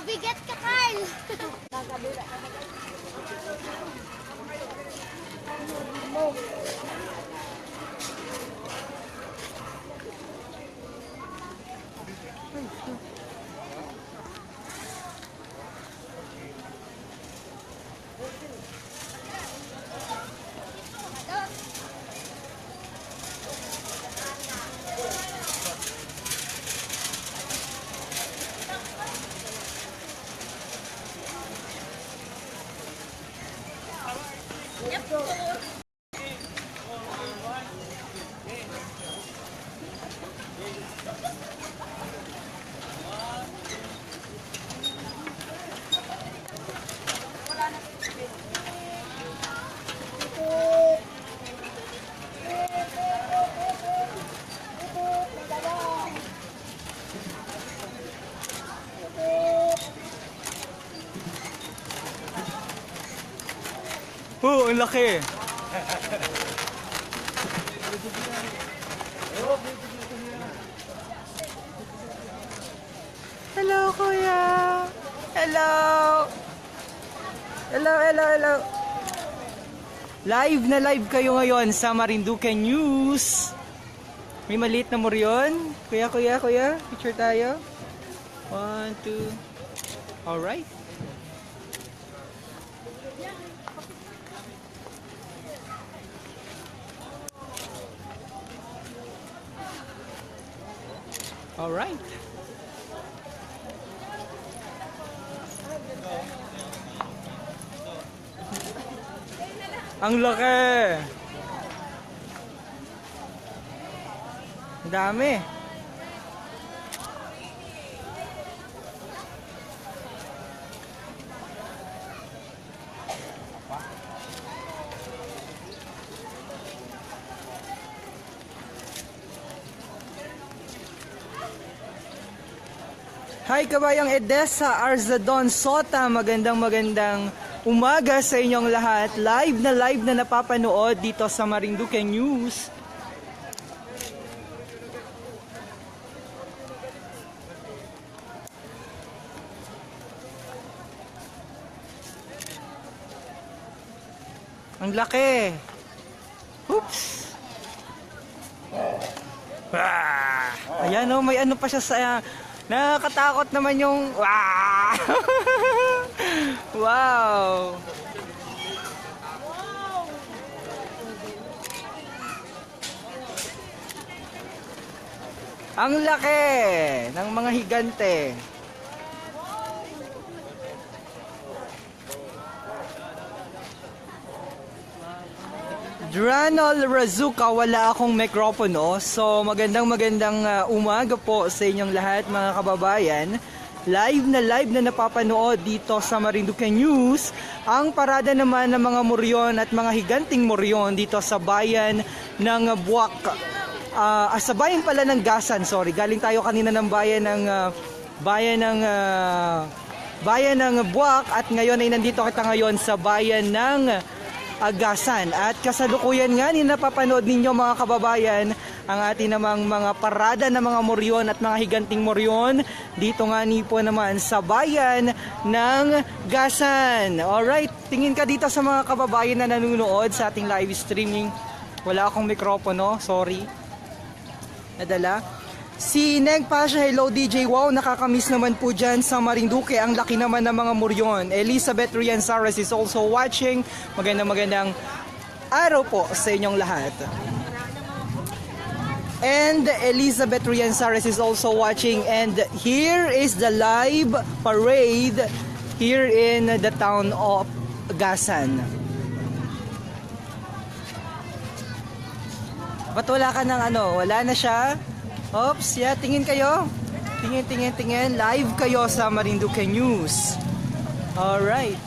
Pabigat ka, Carl! 就是 Oh, ang laki. Hello, kuya. Hello. Hello, hello, hello. Live na live kayo ngayon sa Marinduque News. May maliit na moryon. Kuya, kuya, kuya. Picture tayo. One, two. Alright. Alright. Ang laki. Ang dami. Hi kabayang Edessa, Arzadon, Sota, magandang magandang umaga sa inyong lahat. Live na live na napapanood dito sa Marinduque News. Ang laki. Oops. Ah, ayan oh, may ano pa siya sa nakakatakot naman yung ah! wow. Ang laki ng mga higante. Dranol Razuka, wala akong mikropono. So magandang magandang uh, umaga po sa inyong lahat mga kababayan. Live na live na napapanood dito sa Marinduque News. Ang parada naman ng mga moryon at mga higanting moryon dito sa bayan ng Buwak. Ah, ah, sa bayan pala ng Gasan, sorry. Galing tayo kanina ng bayan ng ah, bayan ng ah, bayan ng Buwak at ngayon ay nandito kita ngayon sa bayan ng Agasan. At kasalukuyan nga ni napapanood ninyo mga kababayan ang ating namang mga parada ng mga moryon at mga higanting moryon dito nga ni po naman sa bayan ng Gasan. Alright, tingin ka dito sa mga kababayan na nanonood sa ating live streaming. Wala akong mikropono, sorry. Nadala. Si Neg Pasha, hello DJ Wow, nakakamiss naman po dyan sa Marinduque. Ang laki naman ng mga muryon. Elizabeth Rian Saras is also watching. Magandang magandang araw po sa inyong lahat. And Elizabeth Rian Saras is also watching. And here is the live parade here in the town of Gasan. Ba't wala ka ng ano? Wala na siya? Oops, yeah, tingin kayo. Tingin, tingin, tingin. Live kayo sa Marinduque News. Alright.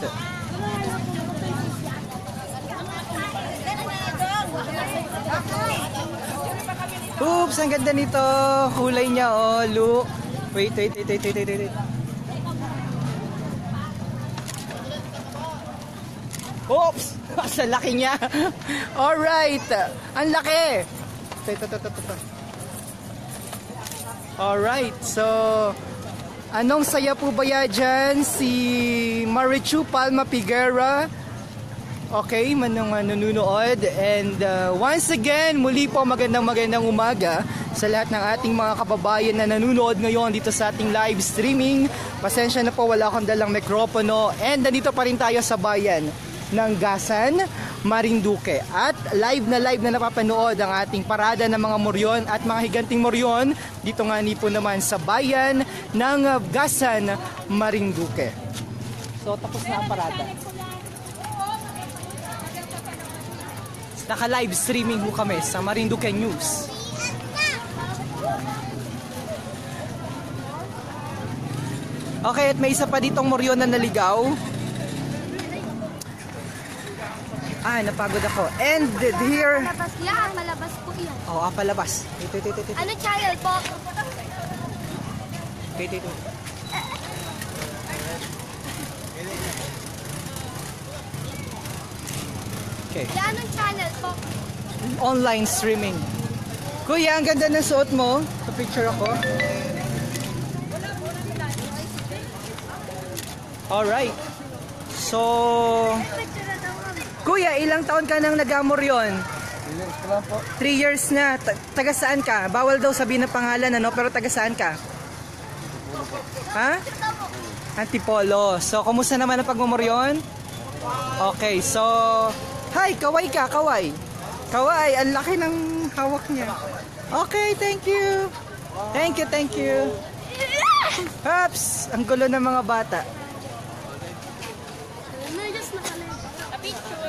Oops, ang ganda nito. Kulay niya, oh. Look. Wait, wait, wait, wait, wait, wait, wait. Oops! Sa laki niya. Alright. Ang laki. Ito, ito, ito, ito. Alright, so Anong saya po ba ya dyan? Si Marichu Palma Figuera. Okay, manong uh, nanonood. And uh, once again, muli po magandang magandang umaga sa lahat ng ating mga kababayan na nanonood ngayon dito sa ating live streaming. Pasensya na po, wala akong dalang mikropono. And nandito pa rin tayo sa bayan ng Gasan, Marinduque. At live na live na napapanood ang ating parada ng mga moryon at mga higanting moryon dito nga ni po naman sa bayan ng Gasan, Marinduque. So tapos na ang parada. Naka-live streaming ho kami sa Marinduque News. Okay, at may isa pa ditong moryon na naligaw. Ah, napagod ako. And here... Malabas yan, malabas po yan. Oh, ah, palabas. Ito, ito, ito, ito. Ano channel po? Ito, ito. Okay. Yan ang channel po. Online streaming. Kuya, ang ganda ng suot mo. Sa picture ako. Alright. So, Picture na daw kami. Kuya, ilang taon ka nang nag-amor yun? Three years na. Ta- taga saan ka? Bawal daw sabihin ng pangalan, ano? Pero taga saan ka? Ha? Antipolo. So, kumusta naman ang pagmumoryon? Okay, so... Hi, kaway ka, kaway. Kaway, ang laki ng hawak niya. Okay, thank you. Thank you, thank you. Haps! Ang gulo ng mga bata. Picture.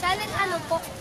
Channel ano po?